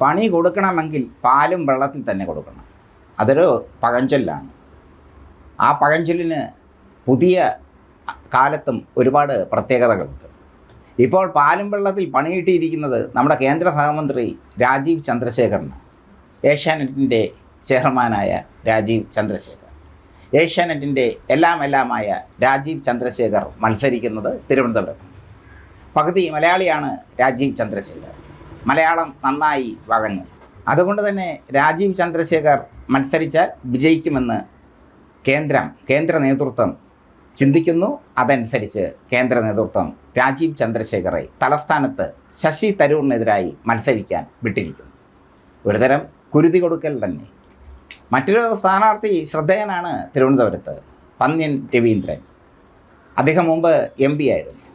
പണി കൊടുക്കണമെങ്കിൽ പാലും വെള്ളത്തിൽ തന്നെ കൊടുക്കണം. അതൊരു പഴഞ്ചൊല്ലാണ്. ആ പഴഞ്ചൊല്ലിന് പുതിയ കാലത്തും ഒരുപാട് പ്രത്യേകതകളുണ്ട്. ഇപ്പോൾ പാലും വെള്ളത്തിൽ പണിയിട്ടിരിക്കുന്നത് നമ്മുടെ കേന്ദ്ര സഹമന്ത്രി രാജീവ് ചന്ദ്രശേഖരനാണ്. ഏഷ്യാനെറ്റിന്റെ ചെയർമാനായ രാജീവ് ചന്ദ്രശേഖർ ഏഷ്യാനെറ്റിന്റെ എല്ലാം എല്ലാമായ രാജീവ് ചന്ദ്രശേഖർ മത്സരിക്കുന്നത് തിരുവനന്തപുരത്ത് പകുതി മലയാളിയാണ് രാജീവ് ചന്ദ്രശേഖർ മലയാളം നന്നായി വഴങ്ങും. അതുകൊണ്ട് തന്നെ രാജീവ് ചന്ദ്രശേഖർ മത്സരിച്ചാൽ വിജയിക്കുമെന്ന് കേന്ദ്രം കേന്ദ്ര നേതൃത്വം ചിന്തിക്കുന്നു. അതനുസരിച്ച് കേന്ദ്ര നേതൃത്വം രാജീവ് ചന്ദ്രശേഖറെ തലസ്ഥാനത്ത് ശശി തരൂറിനെതിരായി മത്സരിക്കാൻ വിട്ടിരിക്കുന്നു. ഒരുതരം കുരുതി കൊടുക്കൽ തന്നെ. മറ്റൊരു സ്ഥാനാർത്ഥി ശ്രദ്ധേയനാണ് തിരുവനന്തപുരത്ത് പന്ന്യൻ രവീന്ദ്രൻ. അദ്ദേഹം മുമ്പ് എം പി ആയിരുന്നു.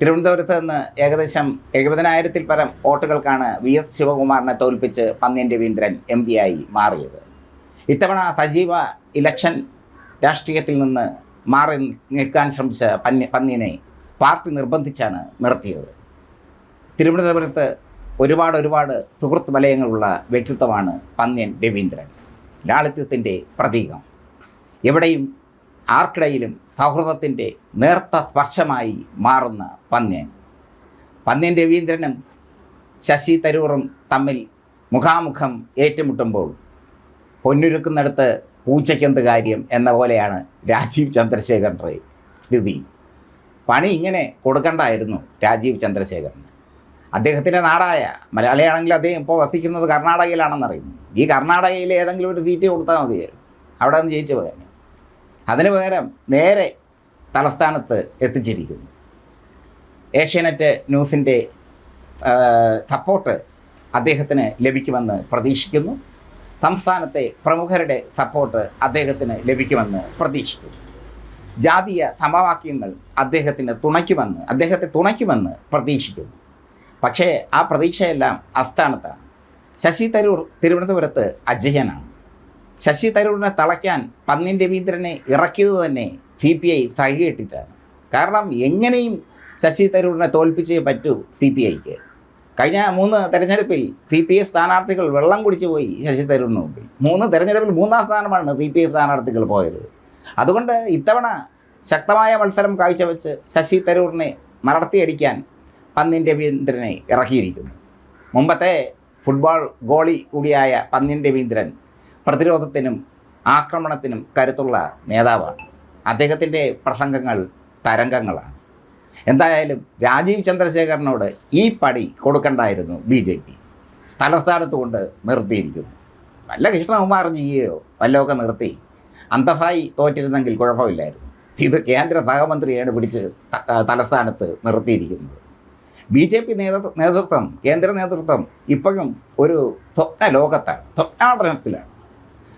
തിരുവനന്തപുരത്ത് നിന്ന് ഏകദേശം എഴുപതിനായിരത്തിൽ പരം വോട്ടുകൾക്കാണ് വി എസ് ശിവകുമാറിനെ തോൽപ്പിച്ച് പന്നിയൻ രവീന്ദ്രൻ എം പി ആയി മാറിയത്. ഇത്തവണ സജീവ ഇലക്ഷൻ രാഷ്ട്രീയത്തിൽ നിന്ന് മാറി നിൽക്കാൻ ശ്രമിച്ച പന്നി പന്നിയനെ പാർട്ടി നിർബന്ധിച്ചാണ് നിർത്തിയത്. തിരുവനന്തപുരത്ത് ഒരുപാട് ഒരുപാട് സുഹൃത്ത് വലയങ്ങളുള്ള വ്യക്തിത്വമാണ് പന്നിയൻ രവീന്ദ്രൻ. ലാളിത്യത്തിന്റെ പ്രതീകം. എവിടെയും ആർക്കിടയിലും സൗഹൃദത്തിന്റെ നേർത്ത സ്പർശമായി മാറുന്ന പന്ന്യൻ. പന്ന്യൻ രവീന്ദ്രനും ശശി തരൂറും തമ്മിൽ മുഖാമുഖം ഏറ്റുമുട്ടുമ്പോൾ പൊന്നുരുക്കുന്നിടത്ത് പൂച്ചയ്ക്കെന്ത് കാര്യം എന്ന പോലെയാണ് രാജീവ് ചന്ദ്രശേഖരന്റെ സ്ഥിതി. പണി ഇങ്ങനെ കൊടുക്കണ്ടായിരുന്നു രാജീവ് ചന്ദ്രശേഖരന്. അദ്ദേഹത്തിന്റെ നാടായ മലയാളിയാണെങ്കിൽ അദ്ദേഹം ഇപ്പോൾ വസിക്കുന്നത് കർണാടകയിലാണെന്നറിയുന്നു. ഈ കർണാടകയിൽ ഏതെങ്കിലും ഒരു സീറ്റ് കൊടുത്താൽ മതിയായിരുന്നു. അവിടെ നിന്ന് ജയിച്ചു പോകാൻ അതിന് പകരം നേരെ തലസ്ഥാനത്ത് എത്തിച്ചിരിക്കുന്നു. ഏഷ്യാനെറ്റ് ന്യൂസിന്റെ സപ്പോർട്ട് അദ്ദേഹത്തിന് ലഭിക്കുമെന്ന് പ്രതീക്ഷിക്കുന്നു. സംസ്ഥാനത്തെ പ്രമുഖരുടെ സപ്പോർട്ട് അദ്ദേഹത്തിന് ലഭിക്കുമെന്ന് പ്രതീക്ഷിക്കുന്നു. ജാതീയ സമവാക്യങ്ങൾ അദ്ദേഹത്തിന് തുണയ്ക്കുമെന്ന് അദ്ദേഹത്തെ തുണയ്ക്കുമെന്ന് പ്രതീക്ഷിക്കുന്നു. പക്ഷേ ആ പ്രതീക്ഷയെല്ലാം അസ്ഥാനത്താണ് ശശി തരൂർ തിരുവനന്തപുരത്ത് അജയനാണ്. ശശി തരൂരിനെ തളയ്ക്കാൻ പന്നിൻ രവീന്ദ്രനെ ഇറക്കിയത് തന്നെ സി പി ഐ സഹിയിട്ടിട്ടാണ് കാരണം എങ്ങനെയും ശശി തരൂരിനെ തോൽപ്പിച്ചേ പറ്റൂ സി പി ഐക്ക്. കഴിഞ്ഞ മൂന്ന് തെരഞ്ഞെടുപ്പിൽ സി പി ഐ സ്ഥാനാർത്ഥികൾ വെള്ളം കുടിച്ചു പോയി ശശി തരൂരിന് മുമ്പിൽ. മൂന്ന് തെരഞ്ഞെടുപ്പിൽ മൂന്നാം സ്ഥാനമാണ് സി പി ഐ സ്ഥാനാർത്ഥികൾ പോയത്. അതുകൊണ്ട് ഇത്തവണ ശക്തമായ മത്സരം കാഴ്ചവെച്ച് ശശി തരൂരിനെ മലർത്തിയടിക്കാൻ പന്നിൻ രവീന്ദ്രനെ ഇറക്കിയിരിക്കുന്നു. മുമ്പത്തെ ഫുട്ബോൾ ഗോളി കൂടിയായ പന്നിൻ രവീന്ദ്രൻ പ്രതിരോധത്തിനും ആക്രമണത്തിനും കരുത്തുള്ള നേതാവാണ്. അദ്ദേഹത്തിന്റെ പ്രസംഗങ്ങൾ തരംഗങ്ങളാണ്. എന്തായാലും രാജീവ് ചന്ദ്രശേഖരനോട് ഈ പടി കൊടുക്കണ്ടായിരുന്നു ബി ജെ പി. തലസ്ഥാനത്ത് കൊണ്ട് നിർത്തിയിരിക്കുന്നു. വല്ല കൃഷ്ണകുമാർ ജിയോ വല്ലതൊക്കെ നിർത്തി. അന്തസായി തോറ്റിരുന്നെങ്കിൽ കുഴപ്പമില്ലായിരുന്നു. ഇത് കേന്ദ്ര സഹമന്ത്രിയാണ് പിടിച്ച് തലസ്ഥാനത്ത് നിർത്തിയിരിക്കുന്നത്. ബി ജെ പി നേതൃത്വം കേന്ദ്ര നേതൃത്വം ഇപ്പോഴും ഒരു സ്വപ്ന ലോകത്താണ് സ്വപ്നാടനത്തിലാണ്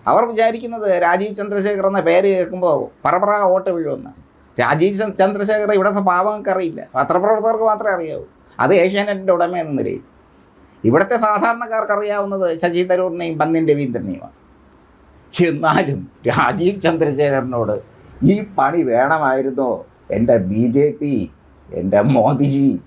അവർ വിചാരിക്കുന്നത് രാജീവ് ചന്ദ്രശേഖർ എന്ന പേര് കേൾക്കുമ്പോൾ പറപറ വോട്ട് വീഴുമെന്ന്. രാജീവ് ചന്ദ് ചന്ദ്രശേഖർ ഇവിടുത്തെ പാവങ്ങൾക്ക് അറിയില്ല പത്രപ്രവർത്തകർക്ക് മാത്രമേ അറിയാവൂ. അത് ഏഷ്യാനെറ്റിന്റെ ഉടമ എന്ന നിലയിൽ. ഇവിടുത്തെ സാധാരണക്കാർക്ക് അറിയാവുന്നത് ശശി തരൂരിനെയും പന്നിൻ രവീന്ദ്രനെയുമാണ്. എന്നാലും രാജീവ് ചന്ദ്രശേഖരനോട് ഈ പണി വേണമായിരുന്നോ? എന്റെ ബി ജെ പി എന്റെ മോദിജി